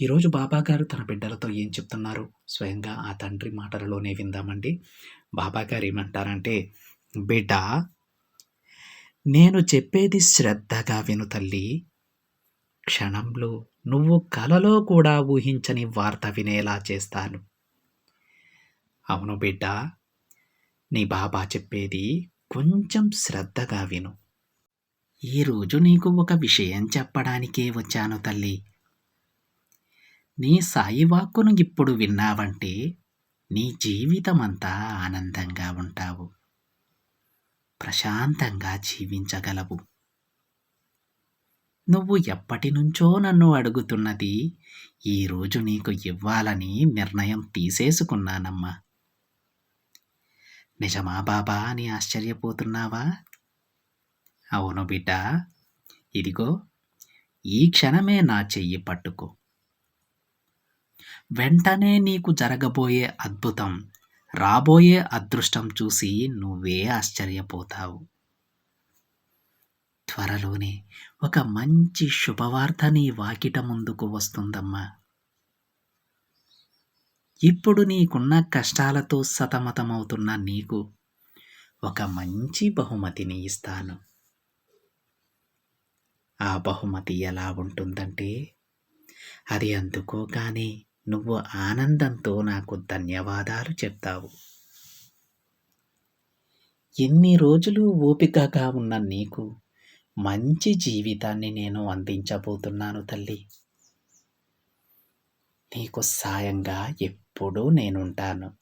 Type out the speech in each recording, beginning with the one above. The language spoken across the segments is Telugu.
ఈరోజు బాబాగారు తన బిడ్డలతో ఏం చెప్తున్నారు? స్వయంగా ఆ తండ్రి మాటలలోనే విందామండి. బాబాగారు ఏమంటారంటే బిడ్డ నేను చెప్పేది శ్రద్ధగా విను తల్లి. క్షణంలో నువ్వు కలలో కూడా ఊహించని వార్త వినేలా చేస్తాను. అవును బిడ్డ నీ బాబా చెప్పేది కొంచెం శ్రద్ధగా విను. ఈరోజు నీకు ఒక విషయం చెప్పడానికే వచ్చాను తల్లి. నీ సాయి వాక్కును ఇప్పుడు విన్నావంటే నీ జీవితమంతా ఆనందంగా ఉంటావు. ప్రశాంతంగా జీవించగలవు. నువ్వు ఎప్పటి నుంచో నన్ను అడుగుతున్నది ఈరోజు నీకు ఇవ్వాలని నిర్ణయం తీసేసుకున్నానమ్మా. నిజమా బాబా అని ఆశ్చర్యపోతున్నావా? అవును బిడ్డ. ఇదిగో ఈ క్షణమే నా చెయ్యి పట్టుకో. వెంటనే నీకు జరగబోయే అద్భుతం రాబోయే అదృష్టం చూసి నువ్వే ఆశ్చర్యపోతావు. త్వరలోనే ఒక మంచి శుభవార్త నీ వాకిట ముందుకు వస్తుందమ్మా. ఇప్పుడు నీకున్న కష్టాలతో సతమతమవుతున్న నీకు ఒక మంచి బహుమతిని ఇస్తాను. ఆ బహుమతి ఎలా ఉంటుందంటే అది అందుకోగానే నువ్వు ఆనందంతో నాకు ధన్యవాదాలు చెప్తావు. ఎన్ని రోజులు ఓపికగా ఉన్న నీకు మంచి జీవితాన్ని నేను అందించబోతున్నాను తల్లి. నీకు సాయంగా ఎప్పుడూ నేనుంటాను.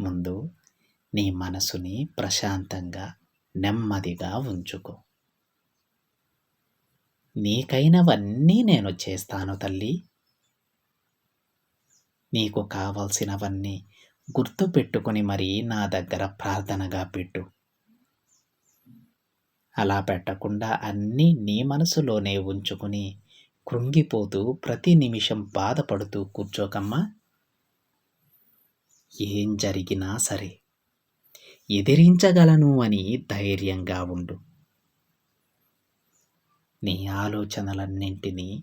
ముందు నీ మనసుని ప్రశాంతంగా నెమ్మదిగా ఉంచుకో. నీకైనవన్నీ నేను చేస్తాను తల్లి. నీకు కావలసినవన్నీ గుర్తుపెట్టుకొని మరీ నా దగ్గర ప్రార్థనగా పెట్టు. అలా పెట్టకుండా అన్నీ నీ మనసులోనే ఉంచుకుని కృంగిపోతూ ప్రతి నిమిషం బాధపడుతూ కూర్చోకమ్మా. ఏం జరిగినా సరే ఎదిరించగలను అని ధైర్యంగా ఉండు. నీ ఆలోచనలన్నింటినీ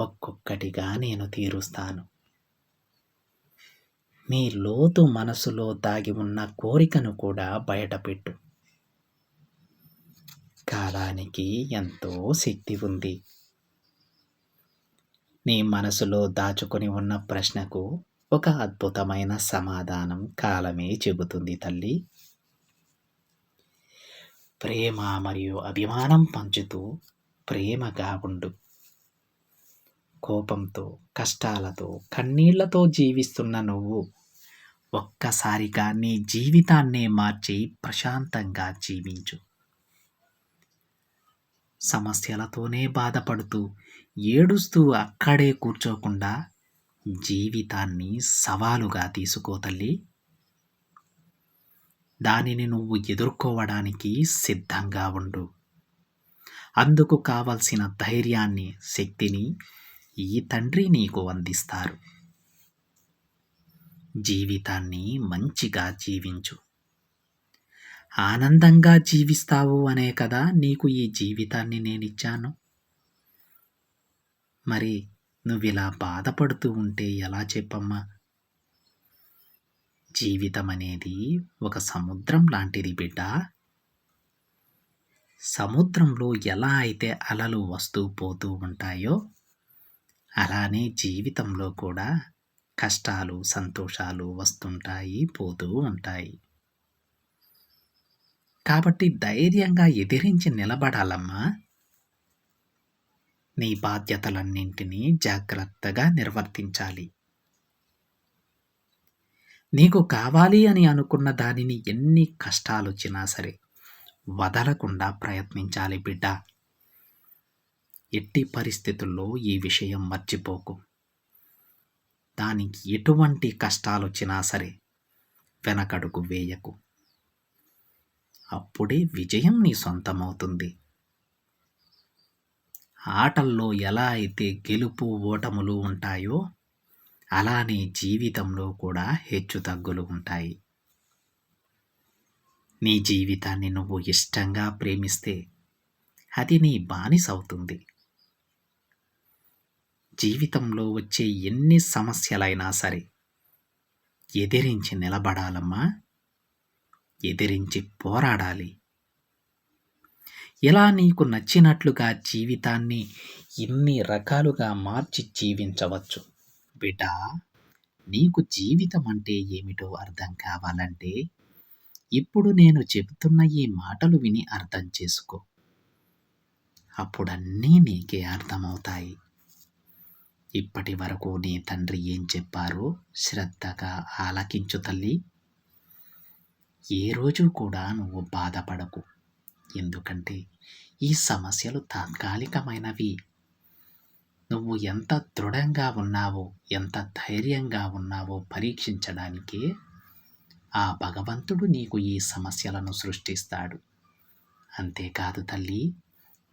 ఒక్కొక్కటిగా నేను తీరుస్తాను. మీ లోతు మనసులో దాగి ఉన్న కోరికను కూడా బయటపెట్టు. కాలానికి ఎంతో శక్తి ఉంది. నీ మనసులో దాచుకొని ఉన్న ప్రశ్నకు ఒక అద్భుతమైన సమాధానం కాలమే చెబుతుంది తల్లి. ప్రేమ మరియు అభిమానం పంచుతూ ప్రేమగా ఉండు. కోపంతో కష్టాలతో కన్నీళ్ళతో జీవిస్తున్న నువ్వు ఒక్కసారిగా నీ జీవితాన్నే మార్చి ప్రశాంతంగా జీవించు. సమస్యలతోనే బాధపడుతూ ఏడుస్తూ అక్కడే కూర్చోకుండా జీవితాన్ని సవాలుగా తీసుకో తల్లి. దానిని నువ్వు ఎదుర్కోవడానికి సిద్ధంగా ఉండు. అందుకు కావలసిన ధైర్యాన్ని శక్తిని ఈ తండ్రి నీకు అందిస్తారు. జీవితాన్ని మంచిగా జీవించు. ఆనందంగా జీవిస్తావు అనే కదా నీకు ఈ జీవితాన్ని నేనిచ్చాను. మరి నువ్విలా బాధపడుతూ ఉంటే ఎలా చెప్పమ్మా? జీవితం అనేది ఒక సముద్రం లాంటిది బిడ్డ. సముద్రంలో ఎలా అయితే అలలు వస్తూ పోతూ ఉంటాయో అలానే జీవితంలో కూడా కష్టాలు సంతోషాలు వస్తుంటాయి పోతూ ఉంటాయి. కాబట్టి ధైర్యంగా ఎదిరించి నిలబడాలమ్మా. నీ బాధ్యతలన్నింటినీ జాగ్రత్తగా నిర్వర్తించాలి. నీకు కావాలి అని అనుకున్న దానిని ఎన్ని కష్టాలు వచ్చినా సరే వదలకుండా ప్రయత్నించాలి బిడ్డ. ఎట్టి పరిస్థితుల్లో ఈ విషయం మర్చిపోకు. దానికి ఎటువంటి కష్టాలు వచ్చినా సరే వెనకడుగు వేయకు. అప్పుడే విజయం నీ సొంతమవుతుంది. ఆటల్లో ఎలా అయితే గెలుపు ఓటములు ఉంటాయో అలానే జీవితంలో కూడా హెచ్చు తగ్గులు ఉంటాయి. నీ జీవితాన్ని నువ్వు ఇష్టంగా ప్రేమిస్తే అది నీ బానిస అవుతుంది జీవితంలో వచ్చే ఎన్ని సమస్యలైనా సరే ఎదిరించి నిలబడాలమ్మా. ఎదిరించి పోరాడాలి. ఇలా నీకు నచ్చినట్లుగా జీవితాన్ని ఇన్ని రకాలుగా మార్చి జీవించవచ్చు. బిడ్డ నీకు జీవితం అంటే ఏమిటో అర్థం కావాలంటే ఇప్పుడు నేను చెబుతున్న ఈ మాటలు విని అర్థం చేసుకో. అప్పుడన్నీ నీకే అర్థమవుతాయి. ఇప్పటి వరకు నీ తండ్రి ఏం చెప్పారో? శ్రద్ధగా ఆలకించు తల్లి. ఏ రోజు కూడా నువ్వు బాధపడకు. ఎందుకంటే ఈ సమస్యలు తాత్కాలికమైనవి. నువ్వు ఎంత దృఢంగా ఉన్నావో ఎంత ధైర్యంగా ఉన్నావో పరీక్షించడానికే ఆ భగవంతుడు నీకు ఈ సమస్యలను సృష్టిస్తాడు. అంతేకాదు తల్లి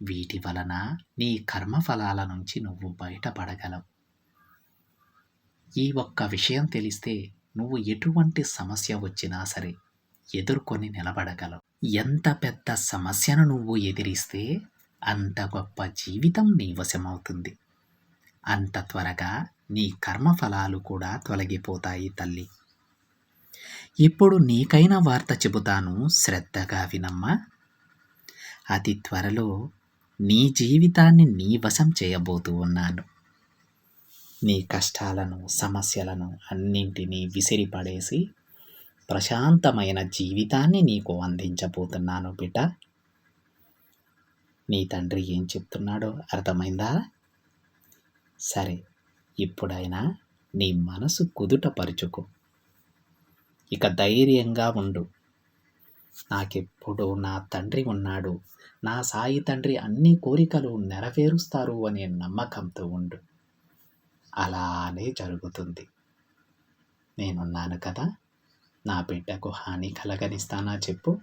వీటి వలన నీ కర్మఫలాల నుంచి నువ్వు బయటపడగలవు. ఈ ఒక్క విషయం తెలిస్తే నువ్వు ఎటువంటి సమస్య వచ్చినా సరే ఎదుర్కొని నిలబడగలవు. ఎంత పెద్ద సమస్యను నువ్వు ఎదిరిస్తే అంత గొప్ప జీవితం నీ వశమవుతుంది. అంత త్వరగా నీ కర్మఫలాలు కూడా తొలగిపోతాయి తల్లి. ఇప్పుడు నీకైన వార్త చెబుతాను శ్రద్ధగా వినమ్మా. అతి త్వరలో నీ జీవితాన్ని నీ వశం చేయబోతూ ఉన్నాను. నీ కష్టాలను సమస్యలను అన్నింటినీ విసిరిపడేసి ప్రశాంతమైన జీవితాన్ని నీకు అందించబోతున్నాను బిడ్డ. నీ తండ్రి ఏం చెప్తున్నాడో అర్థమైందా? సరే ఇప్పుడైనా నీ మనసు కుదుట పరుచుకో ఇక ధైర్యంగా ఉండు. నాకెప్పుడు నా తండ్రి ఉన్నాడు. నా సాయి తండ్రి అన్ని కోరికలు నెరవేరుస్తారు అనే నమ్మకంతో ఉండు. అలానే జరుగుతుంది. నేనున్నాను కదా నా బిడ్డకు హాని కలగనిస్తానా చెప్పు.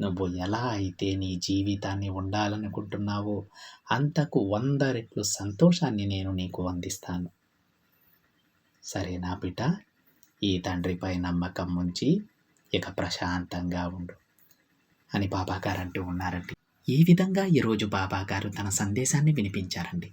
నువ్వు ఎలా అయితే నీ జీవితాన్ని ఉండాలనుకుంటున్నావో అంతకు వంద రెట్లు సంతోషాన్ని నేను నీకు అందిస్తాను. సరే నా బిడ్డ? ఈ తండ్రిపై నమ్మకం ఉంచి ఇక ప్రశాంతంగా ఉండు. అని బాబాగారు అంటూ ఉన్నారండి. ఈ విధంగా ఈరోజు బాబాగారు తన సందేశాన్ని వినిపించారండి.